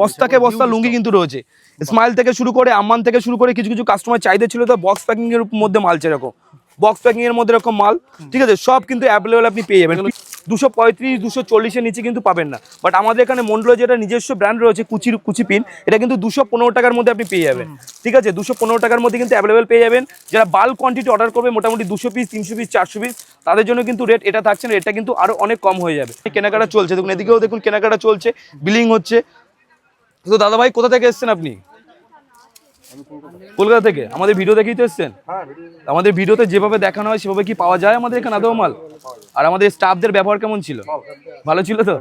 বস্তাকে বস্তা লুঙ্গি কিন্তু রয়েছে। স্মাইল থেকে শুরু করে আম্মান থেকে শুরু করে কিছু কিছু কাস্টমার চাইতে ছিল তো বক্স প্যাকিং এর মধ্যে মাল এরকম। বক্স প্যাকিং এর মধ্যে এরকম মাল। ঠিক আছে সব কিন্তু অ্যাভেলেবল আপনি পেয়ে যাবেন। দুশো পঁয়ত্রিশ দুশো চল্লিশের নিচে কিন্তু পাবেন না। বাট আমাদের এখানে মন্ডল যেটা নিজস্ব ব্র্যান্ড রয়েছে কুচির কুচি পিন এটা কিন্তু দুশো পনেরো টাকার মধ্যে আপনি পেয়ে যাবেন। ঠিক আছে দুশো পনেরো টাকার মধ্যে কিন্তু অ্যাভেলেবল পেয়ে যাবেন। যারা বাল্ক কোয়ান্টিটি অর্ডার করবে মোটামুটি দুশো পিস তিনশো পিস চারশো পিস তাদের জন্য কিন্তু রেট এটা থাকছে না এটা কিন্তু আরও অনেক কম হয়ে যাবে। কেনাকাটা চলছে। দেখুন এদিকেও দেখুন কেনাকাটা চলছে। বিলিং হচ্ছে। তো দাদা ভাই কোথা থেকে এসেছেন আপনি? কলকাতা থেকে? আমাদের ভিডিও দেখেই তো এসছেন? আমাদের ভিডিওতে যেভাবে দেখানো হয়, সেভাবে কি পাওয়া যায় আমাদের এখানে আদৌ মাল? আর আমাদের স্টাফদের ব্যবহার কেমন ছিল? ভালো ছিল তো?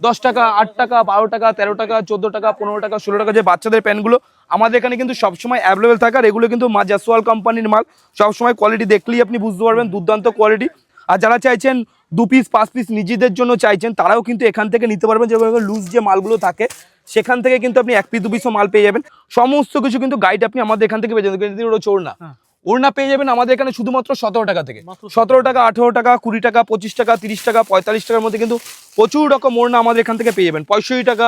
দশ টাকা, আট টাকা, বারো টাকা, তেরো টাকা, চোদ্দ টাকা, পনেরো টাকা, ষোলো টাকা যে বাচ্চাদের প্যান্টগুলো, আমাদের এখানে কিন্তু সবসময় অ্যাভেলেবেল থাকে, আর এগুলো কিন্তু মা জাসওয়াল কোম্পানির মাল। সবসময় কোয়ালিটি দেখলেই আপনি বুঝতে পারবেন, দুর্দান্ত কোয়ালিটি আর যারা চাইছেন দু পিস পাঁচ পিস নিজেদের জন্য চাইছেন তারাও কিন্তু এখান থেকে নিতে পারবেন। যেভাবে লুজ যে মালগুলো থাকে সেখান থেকে কিন্তু আপনি এক পিস দু পিসও মাল পেয়ে যাবেন। সমস্ত কিছু কিন্তু গাইড আপনি আমাদের এখান থেকে পেয়ে যাবেন। ওটা চোর না ওড়না। পেয়ে যাবেন আমাদের এখানে শুধুমাত্র সতেরো টাকা থেকে। সতেরো টাকা। আঠেরো টাকা কুড়ি টাকা পঁচিশ টাকা তিরিশ টাকা পঁয়তাল্লিশ টাকার মধ্যে কিন্তু প্রচুর রকম ওড়না আমাদের এখান থেকে পেয়ে যাবেন। পঁয়ষট্টি টাকা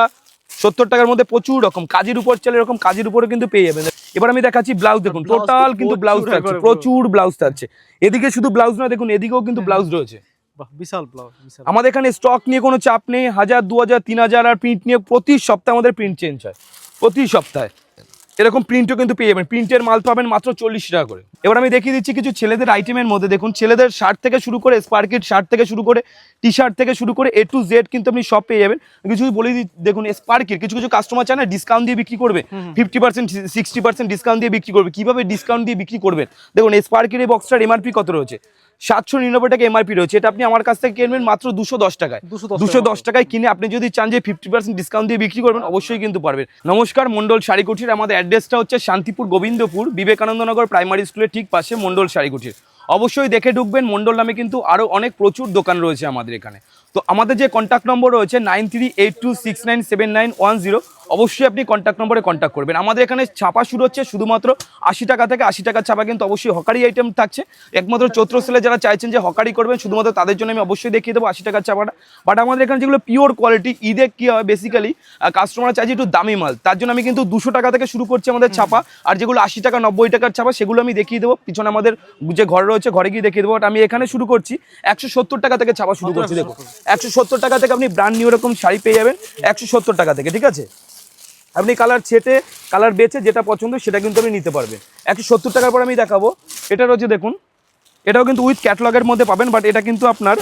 সত্তর টাকার মধ্যে প্রচুর রকম। কাজের উপর চলে এরকম কাজের উপরে কিন্তু পেয়ে যাবেন। এবার আমি দেখাচ্ছি ব্লাউজ দেখুন টোটাল কিন্তু ব্লাউজ প্রচুর থাকছে। প্রচুর ব্লাউজ থাকছে। এদিকে শুধু ব্লাউজ না দেখুন এদিকেও কিন্তু ব্লাউজ রয়েছে। বাহ আমাদের এখানে স্টক নিয়ে কোনো চাপ নেই, হাজার দু হাজার তিন হাজার আর প্রিন্ট নিয়ে প্রতি সপ্তাহে আমাদের প্রিন্ট চেঞ্জ হয়। প্রতি সপ্তাহে। এরকম প্রিন্টও কিন্তু পেয়ে যাবেন। প্রিন্টের মাল পাবেন মাত্র চল্লিশ টাকা করে। এবার আমি দেখিয়ে দিচ্ছি কিছু ছেলেদের আইটেমের মধ্যে। দেখুন ছেলেদের শার্ট থেকে শুরু করে স্পার্কিট শার্ট থেকে শুরু করে টি শার্ট থেকে শুরু করে এ টু জেড কিন্তু আপনি সব পেয়ে যাবেন। কিছু বলে দিই দেখুন স্পার্কির কিছু কিছু কাস্টমার চায় না ডিসকাউন্ট দিয়ে বিক্রি করবে। Fifty percent sixty percent discount দিয়ে বিক্রি করবে। কীভাবে ডিসকাউন্ট দিয়ে বিক্রি করবেন? দেখুন স্পার্কির এই বক্সটার এমআরপি কত রয়েছে? সাতশো নিরানব্বই টাকা এমআরপি রয়েছে। এটা আপনি আমার কাছ থেকে কিনবেন মাত্র দুশো দশ টাকায়। দুশো দশ টাকায় কিনে আপনি যদি চান যে ফিফটি পার্সেন্ট ডিসকাউন্ট দিয়ে বিক্রি করবেন অবশ্যই কিন্তু পারবেন। নমস্কার মন্ডল শাড়িকুঠির আমাদের অ্যাড্রেসটা হচ্ছে শান্তিপুর গোবিন্দপুর বিবেকানন্দনগর প্রাইমারি স্কুলের ঠিক পাশে মন্ডল শাড়িকুঠির। অবশ্যই দেখে ঢুকবেন মন্ডল নামে কিন্তু আরও অনেক প্রচুর দোকান রয়েছে আমাদের এখানে। তো আমাদের যে কন্ট্যাক্ট নম্বর রয়েছে nine three eight two six nine seven nine one zero অবশ্যই আপনি কন্ট্যাক্ট নম্বরে কন্ট্যাক্ট করবেন। আমাদের এখানে ছাপা শুরু হচ্ছে শুধুমাত্র আশি টাকা থেকে আশি টাকার ছাপা কিন্তু অবশ্যই হকারি আইটেম থাকছে। একমাত্র চৈত্র সেলে যারা চাইছেন যে হকারি করবেন শুধুমাত্র তাদের জন্য আমি অবশ্যই দেখিয়ে দেবো আশি টাকার ছাপাটা। বাট আমাদের এখানে যেগুলো পিওর কোয়ালিটি ঈদে কি হয় বেসিক্যালি কাস্টমার চাইছে একটু দামি মাল। তার জন্য আমি কিন্তু দুশো টাকা থেকে শুরু করছি আমাদের ছাপা। আর যেগুলো আশি টাকা নব্বই টাকার ছাপা সেগুলো আমি দেখিয়ে দেবো। পিছনে আমাদের যে ঘর রয়েছে ঘরে গিয়ে দেখিয়ে দেবো। বাট আমি এখানে শুরু করছি একশো সত্তর টাকা থেকে ছাপা শুরু করছি দেখুন। একশো সত্তর টাকা থেকে আপনি ব্র্যান্ড নিউ এরকম শাড়ি পেয়ে যাবেন একশো সত্তর টাকা থেকে ঠিক আছে? আপনি কালার ছেটে কালার বেছে যেটা পছন্দ সেটা কিন্তু আপনি নিতে পারবেন। একশো সত্তর টাকার পর আমি দেখাবো। এটা রয়েছে দেখুন এটাও কিন্তু উইথ ক্যাটলগের মধ্যে পাবেন বাট এটা কিন্তু আপনার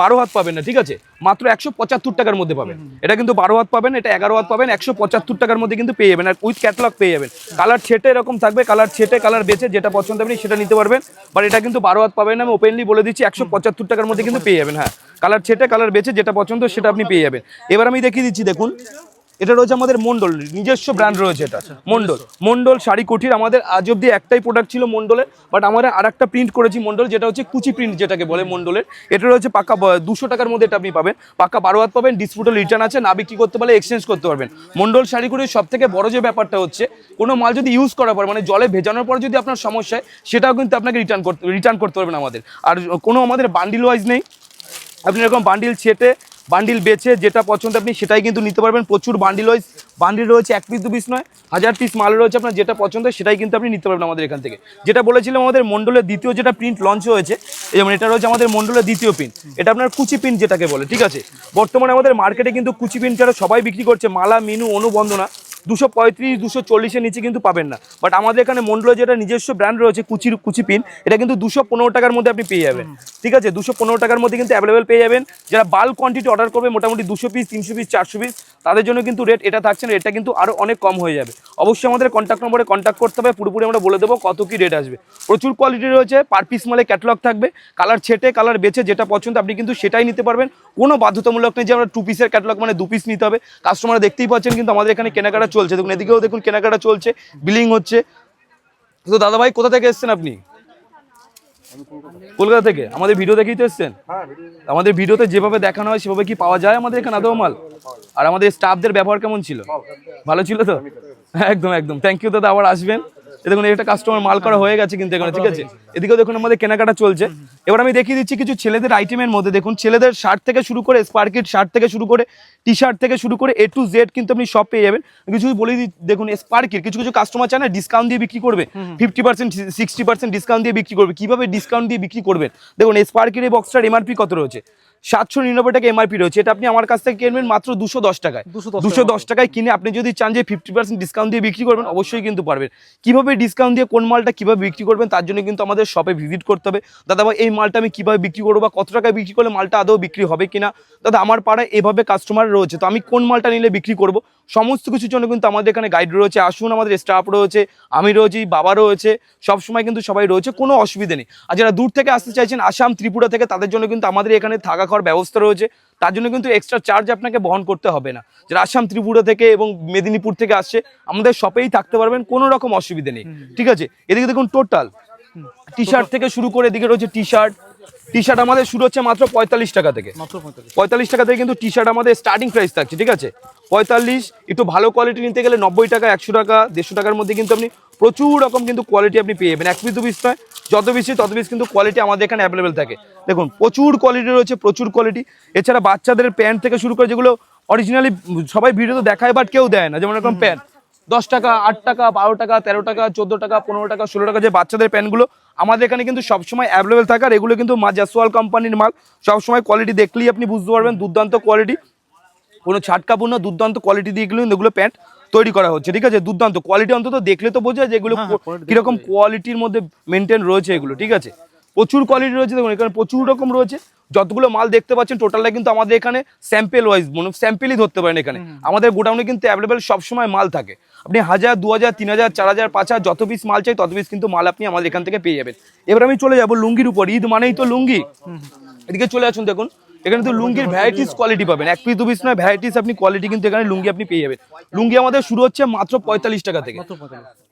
বারো হাত পাবেন না ঠিক আছে? মাত্র একশো পঁচাত্তর টাকার মধ্যে পাবেন। এটা কিন্তু বারো হাত পাবেন এটা এগারো হাত পাবেন একশো পঁচাত্তর টাকার মধ্যে কিন্তু পেয়ে যাবেন আর উইথ ক্যাটলগ পেয়ে যাবেন। কালার ছেটে এরকম থাকবে কালার ছেটে কালার বেছে যেটা পছন্দ আপনি সেটা নিতে পারবেন বাট এটা কিন্তু বারো হাত পাবেন আমি ওপেনলি বলে দিচ্ছি একশো পঁচাত্তর টাকার মধ্যে কিন্তু পেয়ে যাবেন হ্যাঁ। কালার ছেটে কালার বেছে যেটা পছন্দ সেটা আপনি পেয়ে যাবেন। এবার আমি দেখিয়ে দিচ্ছি দেখুন। এটা রয়েছে আমাদের মন্ডল নিজস্ব ব্র্যান্ড রয়েছে এটা। মন্ডল মন্ডল শাড়ি কুঠির আমাদের আজ অব্দি একটাই প্রোডাক্ট ছিল মন্ডলের বাট আমরা আর একটা প্রিন্ট করেছি মন্ডল যেটা হচ্ছে কুচি প্রিন্ট যেটাকে বলে মন্ডলের। এটা রয়েছে পাক্কা দুশো টাকার মধ্যে এটা আপনি পাবেন। পাক্কা বারো হাত পাবেন ডিসপুটাল রিটার্ন আছে না বিক্রি করতে পারলে এক্সচেঞ্জ করতে পারবেন। মন্ডল শাড়ি কুঠির সব থেকে বড় যে ব্যাপারটা হচ্ছে কোনো মাল যদি ইউজ করার পর মানে জলে ভেজানোর পর যদি আপনার সমস্যা হয় সেটাও কিন্তু আপনাকে রিটার্ন করতে রিটার্ন করতে পারবেন আমাদের। আর কোনো আমাদের বান্ডিল ওয়াইজ নেই আপনি এরকম বান্ডিল ছেটে বান্ডিল বেচে যেটা পছন্দ আপনি সেটাই কিন্তু নিতে পারবেন। প্রচুর বান্ডিল ওয়াইজ বান্ডিল রয়েছে এক পিস দু পিস নয়, হাজার পিস মাল রয়েছে আপনার, যেটা পছন্দ সেটাই কিন্তু আপনি নিতে পারবেন আমাদের এখান থেকে। যেটা বলেছিলাম, আমাদের মন্ডলের দ্বিতীয় যেটা প্রিন্ট লঞ্চ হয়েছে যেমন এটা রয়েছে আমাদের মন্ডলের দ্বিতীয় প্রিন্ট এটা আপনার কুচি প্রিন্ট যেটাকে বলে, ঠিক আছে? বর্তমানে আমাদের মার্কেটে কিন্তু কুচি প্রিন্ট যারা সবাই বিক্রি করছে, মালা, মিনু অনুবন্ধনা দুশো পঁয়ত্রিশ, দুশো চল্লিশের নিচে কিন্তু পাবেন না। বাট আমাদের এখানে মন্ডলের যেটা নিজস্ব ব্র্যান্ড রয়েছে কুচির কুচি পিন এটা কিন্তু দুশো পনেরো টাকার মধ্যে আপনি পেয়ে যাবেন। ঠিক আছে? দুশো পনেরো টাকার মধ্যে কিন্তু অ্যাভেলেবেল পেয়ে যাবেন। যারা বাল্ক কোয়ান্টিটি অর্ডার করবে, মোটামুটি দুশো পিস তিনশো পিস চারশো পিস তাদের জন্য কিন্তু রেট এটা থাকছে না এটা কিন্তু আরও অনেক কম হয়ে যাবে। অবশ্যই আমাদের কন্ট্যাক্ট নম্বরে কন্ট্যাক্ট করতে হবে, পুরোপুরি আমরা বলে দেবো কত কী রেট আসবে। প্রচুর কোয়ালিটি রয়েছে পার পিস মালে ক্যাটালগ থাকবে কালার ছেটে কালার বেছে যেটা পছন্দ আপনি কিন্তু সেটাই নিতে পারবেন। কোনো বাধ্যতামূলক নেই যে আমরা টু পিসের ক্যাটালগ মানে দু পিস নিতে হবে। কাস্টমার দেখতেই পাচ্ছেন কিন্তু আমাদের এখানে কেনাকাটা চলছে। দেখুন, এদিকেও দেখুন কেনাকাটা চলছে বিলিং হচ্ছে। তো দাদা ভাই কোথা থেকে এসেছেন আপনি? কলকাতা থেকে? আমাদের ভিডিও দেখেই তো এসছেন? আমাদের ভিডিওতে যেভাবে দেখানো হয় সেভাবে কি পাওয়া যায় আমাদের এখানে আদৌ মাল? আর আমাদের স্টাফদের ব্যবহার কেমন ছিল? ভালো। ছিল তো? একদম। একদম থ্যাংক ইউ দাদা। আবার আসবেন। দেখুন একটা কাস্টমার মাল করা হয়ে গেছে কিন্তু এখানে ঠিক আছে? এদিকেও দেখুন আমাদের কেনাকাটা চলছে। এবার আমি দেখিয়ে দিচ্ছি কিছু ছেলেদের আইটেমের মধ্যে। দেখুন ছেলেদের শার্ট থেকে শুরু করে স্পার্কিট শার্ট থেকে শুরু করে টি শার্ট থেকে শুরু করে এ টু জেড কিন্তু আপনি সব পেয়ে যাবেন। কিছু বলে দিই দেখুন স্পার্কির কিছু কিছু কাস্টমার চায় না ডিসকাউন্ট দিয়ে বিক্রি করবে। Fifty percent sixty percent discount দিয়ে বিক্রি করবে। কীভাবে ডিসকাউন্ট দিয়ে বিক্রি করবেন? দেখুন স্পার্কির এই বক্সটার এমআরপি কত রয়েছে? সাতশো নিরানব্বই টাকা এমআরপি রয়েছে। এটা আপনি আমার কাছ থেকে কিনবেন মাত্র দুশো দশ টাকায়। 210 দুশো দশ টাকায় কিনে আপনি যদি চান যে ফিফটি পার্সেন্ট ডিসকাউন্ট দিয়ে বিক্রি করবেন অবশ্যই কিন্তু পারবেন। কীভাবে ডিসকাউন্ট দিয়ে কোন মালটা কীভাবে বিক্রি করবেন তার জন্য কিন্তু আমাদের শপে ভিজিট করতে হবে। দাদা ভাই এই মালটা আমি কীভাবে বিক্রি করব বা কত টাকায় বিক্রি করলে মালটা আদৌ বিক্রি হবে কিনা? দাদা আমার পাড়ায় এভাবে কাস্টমার রয়েছে তো আমি কোন মালটা নিলে বিক্রি করব? সমস্ত কিছুর জন্য কিন্তু আমাদের এখানে গাইড রয়েছে। আসুন আমাদের স্টাফ রয়েছে আমি রয়েছি বাবা রয়েছে সবসময় কিন্তু সবাই রয়েছে কোনো অসুবিধা নেই। আর যারা দূর থেকে আসতে চাইছেন আসাম ত্রিপুরা থেকে তাদের জন্য কিন্তু আমাদের এখানে থাকা খাওয়ার ব্যবস্থা রয়েছে তার জন্য কিন্তু এক্সট্রা চার্জ আপনাকে বহন করতে হবে না। যারা আসাম ত্রিপুরা থেকে এবং মেদিনীপুর থেকে আসছে আমাদের শপেই থাকতে পারবেন কোনো রকম অসুবিধা নেই। ঠিক আছে? এদিকে দেখুন টোটাল টি শার্ট থেকে শুরু করে এদিকে রয়েছে টি শার্ট টি শার্ট আমাদের শুরু হচ্ছে মাত্র পঁয়তাল্লিশ টাকা থেকে। পঁয়তাল্লিশ। পঁয়তাল্লিশ টাকা থেকে কিন্তু টি শার্ট আমাদের স্টার্টিং প্রাইস থাকছে ঠিক আছে? পঁয়তাল্লিশ একটু ভালো কোয়ালিটি নিতে গেলে নব্বই টাকা একশো টাকা দেড়শো টাকার মধ্যে কিন্তু আপনি প্রচুর রকম কিন্তু কোয়ালিটি আপনি পেয়ে যাবেন। এক পিস দু পিস নয়। যত বেশি তত বেশি কিন্তু কোয়ালিটি আমাদের এখানে অ্যাভেলেবেল থাকে। দেখুন প্রচুর কোয়ালিটি রয়েছে প্রচুর কোয়ালিটি এছাড়া বাচ্চাদের প্যান্ট থেকে শুরু করে যেগুলো অরিজিনালি সবাই ভিডিও তো দেখায় বাট কেউ দেয় না। যেমন এরকম প্যান্ট দশ টাকা আট টাকা বারো টাকা তেরো টাকা চোদ্দ টাকা পনেরো টাকা ষোলো টাকা যে বাচ্চাদের প্যান্টগুলো আমাদের এখানে কিন্তু সবসময় অ্যাভেলেবেল থাকে আর এগুলো কিন্তু মা জাসওয়াল কোম্পানির মাল। সবসময় কোয়ালিটি দেখলেই আপনি বুঝতে পারবেন দুর্দান্ত কোয়ালিটি কোনো ছাটকাপড় না দুর্দান্ত কোয়ালিটি দিয়ে কিন্তু এগুলো প্যান্ট তৈরি করা হচ্ছে ঠিক আছে? দুর্দান্ত কোয়ালিটি অন্তত দেখলে তো বোঝা যায় যে এগুলো হ্যাঁ, কীরকম কোয়ালিটির মধ্যে মেনটেন রয়েছে এগুলো ঠিক আছে? প্রচুর কোয়ালিটি রয়েছে দেখুন এখানে প্রচুর রকম রয়েছে। যতগুলো মাল দেখতে পাচ্ছেন টোটালটা কিন্তু আমাদের এখানে স্যাম্পেল ওয়াইজ মানে স্যাম্পেলই ধরতে পারেন এখানে। আমাদের গোডাউনে কিন্তু অ্যাভেলেবেল সবসময় মাল থাকে। আপনি হাজার দু হাজার তিন হাজার চার হাজার পাঁচ হাজার যত পিস মাল চাই তত পিস কিন্তু মাল আপনি আমাদের এখান থেকে পেয়ে যাবেন। এবার আমি চলে যাব লুঙ্গির উপর। ঈদ মানেই তো লুঙ্গি। এদিকে চলে আসুন দেখুন। এখানে তো লুঙ্গির ভ্যারাইটিস কোয়ালিটি পাবেন। এক পিস দু পিস নয় ভ্যারাইটিস আপনি কোয়ালিটি কিন্তু এখানে লুঙ্গি আপনি পেয়ে যাবেন। লুঙ্গি আমাদের শুরু হচ্ছে মাত্র পঁয়তাল্লিশ টাকা থেকে।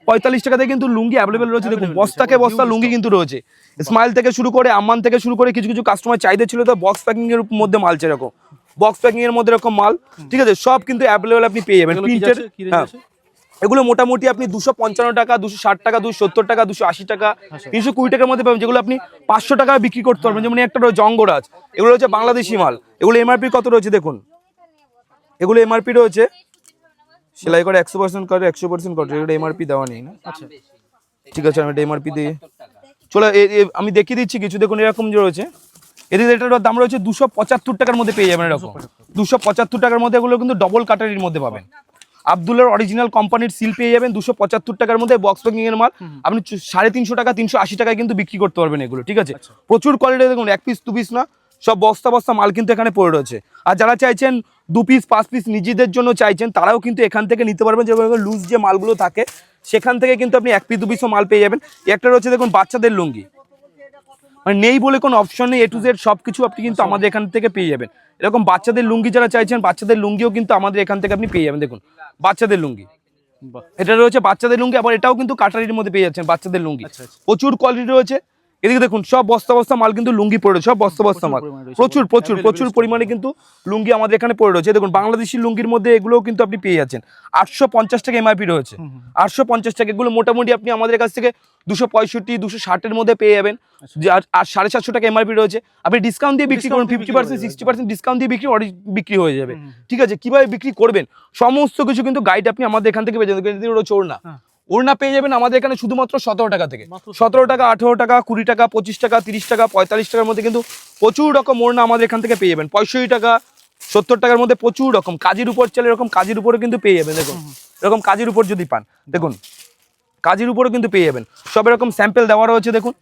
পঁয়তাল্লিশ। টাকা থেকে কিন্তু লুঙ্গি অ্যাভেলেবেল রয়েছে। দেখুন বস্তাকে বস্তা লুঙ্গি কিন্তু রয়েছে। স্মাইল থেকে শুরু করে আম্মান থেকে শুরু করে কিছু কিছু কাস্টমার চাইতে ছিল তো বক্স প্যাকিং এর মধ্যে মাল এরকম। বক্স প্যাকিং এর মধ্যে এরকম মাল। ঠিক আছে? সব কিন্তু অ্যাভেলেবেল আপনি পেয়ে যাবেন। প্রিন্টেড এগুলো মোটামুটি আপনি দুশো পঞ্চান্ন টাকা দুশো ষাট টাকা দুশো সত্তর টাকা দুশো আশি টাকা তিনশো কুড়ি টাকার মধ্যে পাবেন যেগুলো আপনি পাঁচশো টাকা বিক্রি করতে পারবেন। যেমন একটা জঙ্গরাজ এগুলো হচ্ছে বাংলাদেশি মাল। এগুলো এমআরপি কত রয়েছে দেখুন? এগুলো এমআরপি রয়েছে সেলাই করে একশো পার্সেন্ট করে একশো পার্সেন্ট করে। এগুলো এমআরপি দেওয়া নেই না? আচ্ছা। ঠিক আছে আমি এটা এমআরপি দিয়ে চলো আমি দেখিয়ে দিচ্ছি কিছু। দেখুন এরকম যে রয়েছে এদের এটার দাম রয়েছে দুশো পঁচাত্তর টাকার মধ্যে পেয়ে যাবেন এরকম। দুশো পঁচাত্তর। টাকার মধ্যে এগুলো কিন্তু ডবল কাটারির মধ্যে পাবেন। আবদুল্লার অরিজিনাল কোম্পানির সিল পেয়ে যাবেন দুশো পঁচাত্তর টাকার মধ্যে বক্স প্যাকিং এর মাল। আপনি সাড়ে তিনশো টাকা তিনশো আশি টাকায় কিন্তু বিক্রি করতে পারবেন এগুলো ঠিক আছে? প্রচুর কোয়ালিটি দেখুন এক পিস দু পিস না সব বস্তা বস্তা মাল কিন্তু এখানে পড়ে রয়েছে। আর যারা চাইছেন দু পিস পাঁচ পিস নিজেদের জন্য চাইছেন তারাও কিন্তু এখান থেকে নিতে পারবেন যেভাবে লুজ যে মালগুলো থাকে সেখান থেকে কিন্তু আপনি এক পিস দু পিসও মাল পেয়ে যাবেন। একটা রয়েছে দেখুন বাচ্চাদের লুঙ্গি। মানে নেই বলে কোনো অপশন নেই এ টু জেড সব কিছু আপনি কিন্তু আমাদের এখান থেকে পেয়ে যাবেন। এরকম বাচ্চাদের লুঙ্গি যারা চাইছেন বাচ্চাদের লুঙ্গিও কিন্তু আমাদের এখান থেকে আপনি পেয়ে যাবেন। দেখুন বাচ্চাদের লুঙ্গি। এটা রয়েছে বাচ্চাদের লুঙ্গি আবার এটাও কিন্তু কাটারির মধ্যে পেয়ে যাচ্ছেন বাচ্চাদের লুঙ্গি। আচ্ছা, আচ্ছা। প্রচুর কোয়ালিটি রয়েছে। এদিকে দেখুন সব বস্তা বস্তা মাল কিন্তু লুঙ্গি পড়ে রয়েছে, সব বস্তা বস্তা মাল। প্রচুর প্রচুর প্রচুর পরিমাণে কিন্তু লুঙ্গি আমাদের এখানে পড়ে রয়েছে। দেখুন বাংলাদেশি লুঙ্গির মধ্যে এগুলোও কিন্তু আপনি পেয়ে যাচ্ছেন। আটশো পঞ্চাশ টাকা এমআরপি রয়েছে। আটশো পঞ্চাশ টাকা এগুলো মোটামুটি আপনি আমাদের কাছ থেকে দুশো পঁয়ষট্টি দুশো ষাটের মধ্যে পেয়ে যাবেন। যে আর- সাড়ে সাতশো টাকা এমআরপি রয়েছে। আপনি ডিসকাউন্ট দিয়ে বিক্রি করুন fifty percent sixty percent discount দিয়ে বিক্রি বিক্রি হয়ে যাবে। ঠিক আছে কীভাবে বিক্রি করবেন? সমস্ত কিছু কিন্তু গাইড আপনি আমাদের এখান থেকে পেয়ে যাবেন। চোর না। হ্যাঁ। ওড়না পেয়ে যাবেন আমাদের এখানে শুধুমাত্র সতেরো টাকা থেকে। সতেরো টাকা। আঠেরো টাকা কুড়ি টাকা পঁচিশ টাকা তিরিশ টাকা পঁয়তাল্লিশ টাকার মধ্যে কিন্তু প্রচুর রকম ওড়না আমাদের এখান থেকে পেয়ে যাবেন। পঁয়ষট্টি টাকা সত্তর টাকার মধ্যে প্রচুর রকম। কাজের উপর চলে এরকম কাজের উপরে কিন্তু পেয়ে যাবেন দেখুন। এরকম কাজের উপর যদি পান দেখুন। কাজের উপরে কিন্তু পেয়ে যাবেন। সব এরকম স্যাম্পেল দেওয়া রয়েছে দেখুন।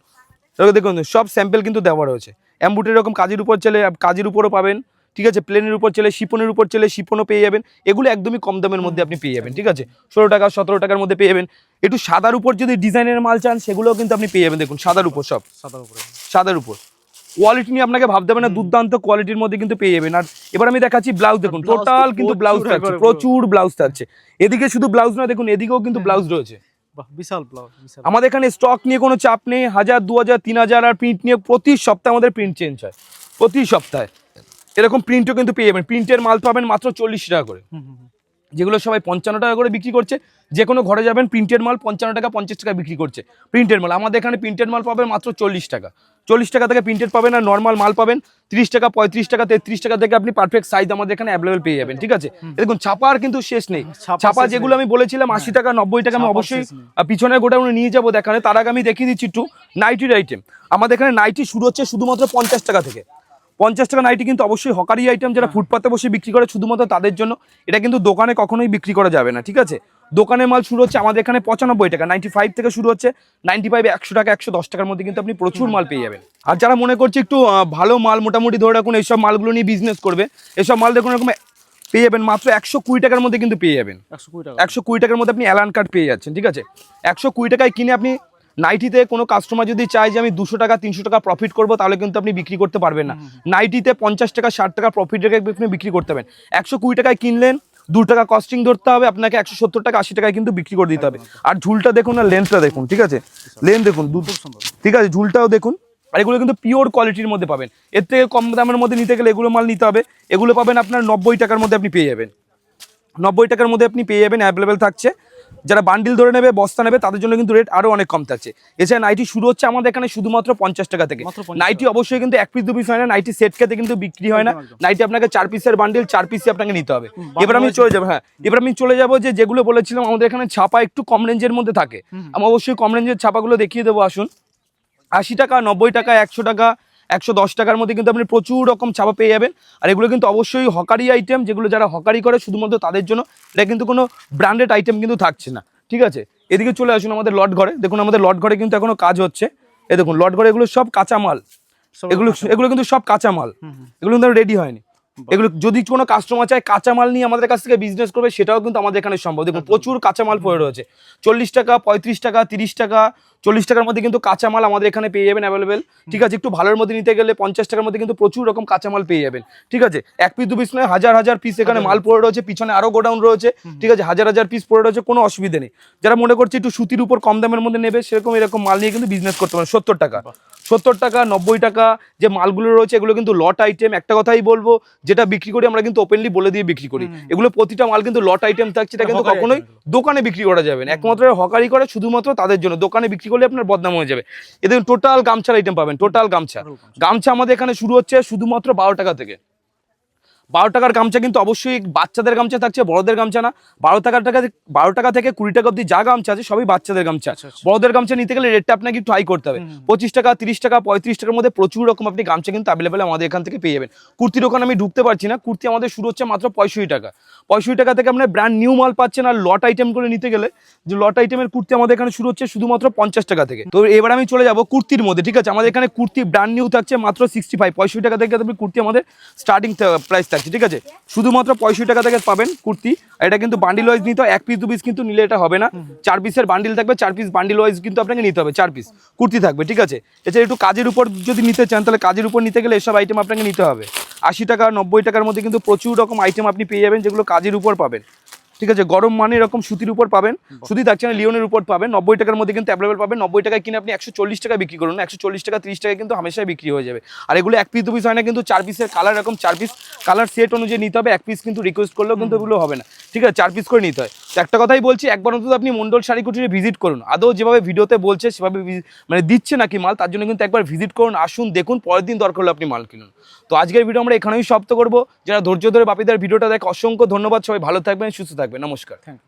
দেখুন সব স্যাম্পেল কিন্তু দেওয়া রয়েছে। অ্যাম্বুটের এরকম কাজের উপর চলে কাজের উপরও পাবেন। ঠিক আছে? প্লেনের উপর চলে শিপনের উপর চলে শিপনও পেয়ে যাবেন। এগুলো একদমই কম দামের মধ্যে আপনি পেয়ে যাবেন ঠিক আছে? ষোলো টাকা সতেরো টাকার মধ্যে পেয়ে যাবেন। একটু সাদার উপর যদি ডিজাইনের মাল চান সেগুলোও কিন্তু আপনি পেয়ে যাবেন। দেখুন সাদার উপর সব। সাদার উপরে। সাদার উপর। কোয়ালিটি নিয়ে আপনাকে ভাবতে হবে না দুর্দান্ত কোয়ালিটির মধ্যে কিন্তু পেয়ে যাবেন। আর এবার আমি দেখাচ্ছি ব্লাউজ দেখুন টোটাল কিন্তু ব্লাউজ থাকছে প্রচুর ব্লাউজ থাকছে। এদিকে শুধু ব্লাউজ না দেখুন এদিকেও কিন্তু ব্লাউজ রয়েছে। বিশাল ব্লাউজ আমাদের এখানে স্টক নিয়ে কোনো চাপ নেই হাজার দু হাজার তিন হাজার আর প্রিন্ট নিয়ে প্রতি সপ্তাহে আমাদের প্রিন্ট চেঞ্জ হয়। প্রতি সপ্তাহে। এরকম প্রিন্টও কিন্তু পেয়ে যাবেন। প্রিন্টের মাল পাবেন মাত্র চল্লিশ টাকা করে। যেগুলো সবাই পঞ্চান্ন টাকা করে বিক্রি করছে যে কোনো ঘরে যাবেন প্রিন্টের মাল পঞ্চান্ন টাকা পঞ্চাশ টাকা বিক্রি করছে। প্রিন্টের মাল আমাদের এখানে প্রিন্টের মাল পাবেন মাত্র চল্লিশ টাকা। চল্লিশ টাকা থেকে প্রিন্টেড পাবেন আর নর্মাল মাল পাবেন তিরিশ টাকা পঁয়ত্রিশ টাকা তেত্রিশ টাকা থেকে আপনি পারফেক্ট সাইজ আমাদের এখানে অ্যাভেলেবেল পেয়ে যাবেন ঠিক আছে? দেখুন ছাপার কিন্তু শেষ নেই। ছাপা। যেগুলো আমি বলেছিলাম আশি টাকা নব্বই টাকা আমি অবশ্যই। আহ, পিছনের নিয়ে যাব দেখানে তার আগে আমি দেখিয়ে দিচ্ছি একটু নাইটির আইটেম আমাদের এখানে নাইটি শুরু হচ্ছে শুধুমাত্র পঞ্চাশ টাকা থেকে। পঞ্চাশ টাকা নাইটি কিন্তু অবশ্যই হকারি আইটেম যারা ফুটপাতে বসে বিক্রি করে শুধুমাত্র তাদের জন্য এটা কিন্তু দোকানে কখনোই বিক্রি করা যাবে না ঠিক আছে? দোকানের মাল শুরু হচ্ছে আমাদের এখানে পঁচানব্বই টাকা নাইনটি ফাইভ থেকে শুরু হচ্ছে নাইনটি ফাইভ একশো টাকা একশো দশ টাকার মধ্যে কিন্তু আপনি প্রচুর মাল পেয়ে যাবেন। আর যারা মনে করছে একটু ভালো মাল মোটামুটি ধরে রাখুন এইসব মালগুলো নিয়ে বিজনেস করবে এসব মাল দেখুন এরকম পেয়ে যাবেন মাত্র একশো কুড়ি টাকার মধ্যে কিন্তু পেয়ে যাবেন। একশো কুড়ি টাকা। একশো কুড়ি টাকার মধ্যে আপনি অ্যালান কার্ড পেয়ে যাচ্ছেন ঠিক আছে? একশো কুড়ি টাকায় কিনে আপনি নাইটিতে কোনো কাস্টমার যদি চায় যে আমি দুশো টাকা তিনশো টাকা প্রফিট করব তাহলে কিন্তু আপনি বিক্রি করতে পারবেন না। নাইটিতে পঞ্চাশ টাকা ষাট টাকা প্রফিট রেখে আপনি বিক্রি করতে পারবেন। একশো কুড়ি টাকায় কিনলেন দু টাকা কস্টিং ধরতে হবে আপনাকে একশো সত্তর টাকা আশি টাকায় কিন্তু বিক্রি করে দিতে হবে। আর ঝুলটা দেখুন আর লেন্থটা দেখুন ঠিক আছে? লেন্থ দেখুন দু ঠিক আছে ঝুলটাও দেখুন। আর এগুলো কিন্তু পিওর কোয়ালিটির মধ্যে পাবেন। এর থেকে কম দামের মধ্যে নিতে গেলে এগুলো মাল নিতে হবে। এগুলো পাবেন আপনার নব্বই টাকার মধ্যে আপনি পেয়ে যাবেন। নব্বই টাকার মধ্যে আপনি পেয়ে যাবেন অ্যাভেলেবেল থাকছে। যারা বান্ডিল ধরে নেবে বস্তা নেবে তাদের জন্য কিন্তু রেট আরও অনেক কম থাকছে। এছাড়া নাইটি শুরু হচ্ছে আমাদের এখানে শুধুমাত্র পঞ্চাশ টাকা থেকে। নাইটি অবশ্যই কিন্তু এক পিস দু পিস হয় না নাইটি সেট খেতে কিন্তু বিক্রি হয় না। নাইটি আপনাকে চার পিসের বান্ডিল চার পিসই আপনাকে নিতে হবে। এবার আমি চলে যাব হ্যাঁ। এবার আমি চলে যাব যে যেগুলো বলেছিলাম আমাদের এখানে ছাপা একটু কম রেঞ্জের মধ্যে থাকে। আমি অবশ্যই কম রেঞ্জের ছাপাগুলো দেখিয়ে দেবো আসুন। আশি টাকা নব্বই টাকা একশো টাকা একশো দশ টাকার মধ্যে কিন্তু আপনি প্রচুর রকম ছাপা পেয়ে যাবেন। আর এগুলো কিন্তু অবশ্যই হকারি আইটেম যেগুলো যারা হকারি করে শুধুমাত্র তাদের জন্য এটা কিন্তু কোনো ব্র্যান্ডেড আইটেম কিন্তু থাকছে না। ঠিক আছে? এদিকে চলে আসুন আমাদের লট ঘরে। দেখুন আমাদের লট ঘরে কিন্তু এখনও কাজ হচ্ছে। এ দেখুন লট ঘরে এগুলো সব কাঁচামাল। এগুলো এগুলো কিন্তু সব কাঁচামাল। এগুলো কিন্তু রেডি হয়নি। এগুলো যদি কোনো কাস্টমার চায় কাঁচা মাল নিয়ে আমাদের কাছ থেকে বিজনেস করবে সেটাও কিন্তু আমাদের এখানে সম্ভব। দেখুন প্রচুর কাঁচামাল পড়ে রয়েছে। চল্লিশ টাকা পঁয়ত্রিশ টাকা তিরিশ টাকা চল্লিশ টাকার মধ্যে কিন্তু কাঁচা মাল আমাদের এখানে পেয়ে যাবেন অ্যাভেলেবেল ঠিক আছে একটু ভালোর মধ্যে নিতে গেলে পঞ্চাশ টাকার মধ্যে কিন্তু প্রচুর রকম কাঁচা মাল পেয়ে যাবেন। ঠিক আছে এক পিস দু পিস নয় হাজার হাজার পিস এখানে মাল পড়ে রয়েছে পিছনে আরও গোডাউন রয়েছে। ঠিক আছে হাজার হাজার পিস পড়ে রয়েছে কোনো অসুবিধা নেই। যারা মনে করছে একটু সুতির উপর কম দামের মধ্যে নেবে সেরকম এরকম মাল নিয়ে কিন্তু বিজনেস করতে পারেন সত্তর টাকা। সত্তর টাকা নব্বই টাকা যে মালগুলো রয়েছে এগুলো কিন্তু লট আইটেম একটা কথাই বলব যেটা বিক্রি করি আমরা কিন্তু ওপেনলি বলে দিয়ে বিক্রি করি। এগুলো প্রতিটা মাল কিন্তু লট আইটেম থাকছে এটা কিন্তু কখনোই দোকানে বিক্রি করা যাবে না। একমাত্র হকারি করে শুধুমাত্র তাদের জন্য। দোকানে বিক্রি করলে আপনার বদনাম হয়ে যাবে। এদের টোটাল গামছার আইটেম পাবেন টোটাল গামছা। গামছা আমাদের এখানে শুরু হচ্ছে শুধুমাত্র বারো টাকা থেকে। বারো টাকার গামছা কিন্তু অবশ্যই বাচ্চাদের গামছা থাকছে বড়দের গামছা না। বারো টাকার টাকা বারো টাকা থেকে কুড়ি টাকা অব্দি যা গামছা আছে সবই বাচ্চাদের গামছা। আচ্ছা, আচ্ছা। বড়দের গামছা নিতে গেলে রেটটা আপনাকে একটু হাই করতে হবে। পঁচিশ টাকা তিরিশ টাকা পঁয়ত্রিশ টাকার মধ্যে প্রচুর রকম আপনি গামছা কিন্তু অ্যাভেলেবেল আমাদের এখান থেকে পেয়ে যাবেন। কুর্তির ওখানে আমি ঢুকতে পারছি না। কুর্তি আমাদের শুরু হচ্ছে মাত্র পঁয়ষট্টি টাকা। পঁয়ষট্টি টাকা থেকে আপনার ব্র্যান্ড নিউ মাল পাচ্ছেন আর লট আইটেম করে নিতে গেলে যে লট আইটেমের কুর্তি আমাদের এখানে শুরু হচ্ছে শুধুমাত্র পঞ্চাশ টাকা থেকে। তো এবার আমি চলে যাব কুর্তির মধ্যে ঠিক আছে? আমাদের এখানে কুর্তি ব্র্যান্ড নিউ থাকছে মাত্র সিক্সটি ফাইভ পঁয়ষট্টি টাকা থেকে আপনি কুর্তি আমাদের স্টার্টিং প্রাইস থাকছে ঠিক আছে? শুধুমাত্র পঁয়ষট্টি টাকা থেকে পাবেন কুর্তি। আর এটা কিন্তু বান্ডিল ওয়াইজ নিতে এক পিস দু পিস কিন্তু নিলে এটা হবে না। চার পিসের বান্ডিল থাকবে চার পিস বান্ডিল ওয়াইজ কিন্তু আপনাকে নিতে হবে চার পিস কুর্তি থাকবে ঠিক আছে? এছাড়া একটু কাজের উপর যদি নিতে চান তাহলে কাজের উপর নিতে গেলে এসব আইটেম আপনাকে নিতে হবে। আশি টাকা নব্বই টাকার মধ্যে কিন্তু প্রচুর রকম আইটেম আপনি পেয়ে যাবেন যেগুলো কাজের উপর পাবেন। ঠিক আছে গরম মানে এরকম সুতির উপর পাবেন। সুতি থাকছে না লিওনের উপর পাবেন। নব্বই টাকার মধ্যে কিন্তু অ্যাভেলেবল পাবেন। নব্বই টাকায় কিনে আপনি একশো চল্লিশ টাকা বিক্রি করুন। একশো চল্লিশ টাকা ত্রিশ টাকা কিন্তু হামেশাই বিক্রি হয়ে যাবে। আর এগুলো এক পিস দু পিস হয় না কিন্তু চার পিসের কালার এরকম চার পিস কালার সেট অনুযায়ী নিতে হবে। এক পিস কিন্তু রিকোয়েস্ট করলেও কিন্তু এগুলো হবে না। ঠিক আছে চার পিস করে নিতে হয়। একটা কথাই বলছি, একবার অন্তত আপনি মন্ডল শাড়ি কুটিরে ভিজিট করুন। আদৌ যেভাবে ভিডিওতে বলছে, সেভাবে মানে দিচ্ছে নাকি মাল, তার জন্য কিন্তু একবার ভিজিট করুন, আসুন, দেখুন, পরের দিন দরকার হলে আপনি মাল কিনুন। তো আজকের ভিডিও আমরা এখানেই সমাপ্ত করব। যারা ধৈর্য ধরে বাপিদার ভিডিওটা দেখ, অসংখ্য ধন্যবাদ, সবাই ভালো থাকবেন, সুস্থ থাকবেন, নমস্কার। থ্যাংক